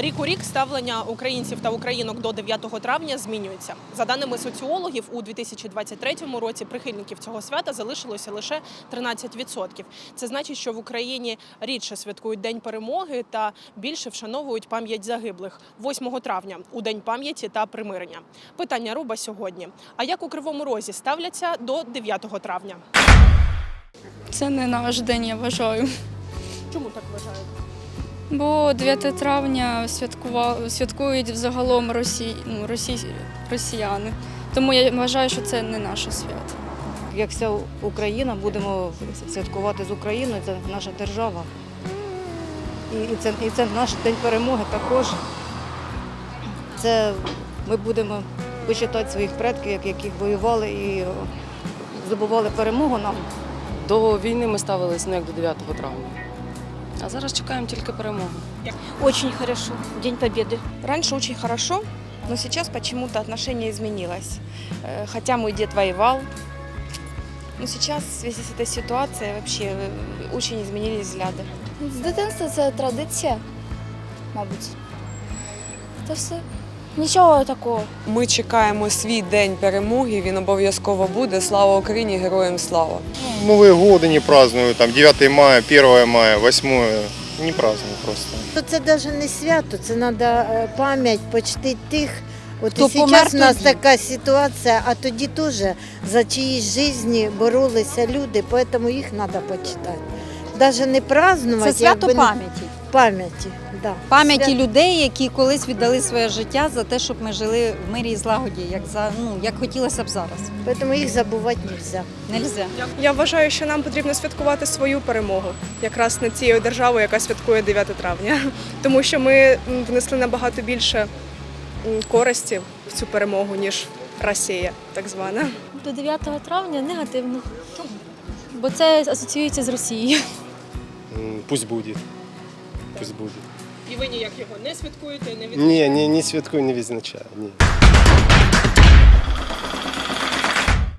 Рік у рік ставлення українців та українок до 9 травня змінюється. За даними соціологів, у 2023 році прихильників цього свята залишилося лише 13%. Це значить, що в Україні рідше святкують День перемоги та більше вшановують пам'ять загиблих 8 травня у День пам'яті та примирення. Питання Руба сьогодні. А як у Кривому Розі ставляться до 9 травня? Це не наш день, я вважаю. Чому так вважаєте? Бо 9 травня святкува... святкують взагалом росі... ну, росі... росіяни. Тому я вважаю, що це не наше свято. Як вся Україна будемо святкувати з Україною, це наша держава. І, і, це, і це наш день перемоги також. Це ми будемо почитати своїх предків, як- які воювали і здобували перемогу нам. До війни ми ставились не як до 9 травня. А зараз чекаємо тільки перемоги. Очень хорошо. День Победы. Раньше очень хорошо, но сейчас почему-то отношение изменилось. Э, Хотя мой дед воевал, но сейчас в связи с этой ситуацией вообще э, очень изменились взгляды. З дитинства це традиція, мабуть. Та все. Нічого такого. Ми чекаємо свій день перемоги. Він обов'язково буде. Слава Україні! Героям слава! Новые годы не празднуют, там 9 мая, 1 мая, 8 не празднуют просто. То це навіть не свято, це треба пам'ять почтити тих. От Хто і зараз помер у нас тоді. така ситуація, а тоді теж за чиїсь житті боролися люди, тому їх треба почитати. Навіть не празднувати, Це свято якби пам'яті. Пам'яті. Да. Пам'яті людей, які колись віддали своє життя за те, щоб ми жили в мирі і злагоді, як за ну як хотілося б зараз. Тому їх забувати не можна. Нельзя. Я вважаю, що нам потрібно святкувати свою перемогу, якраз над цією державою, яка святкує 9 травня. Тому що ми внесли набагато більше користі в цю перемогу, ніж Росія, так звана. До 9 травня негативно. Бо це асоціюється з Росією. Пусть будет. Пусть буде. І ви ніяк його не святкуєте, не відзначаєте? Ні, ні, ні святкую, не відзначаю. Ні.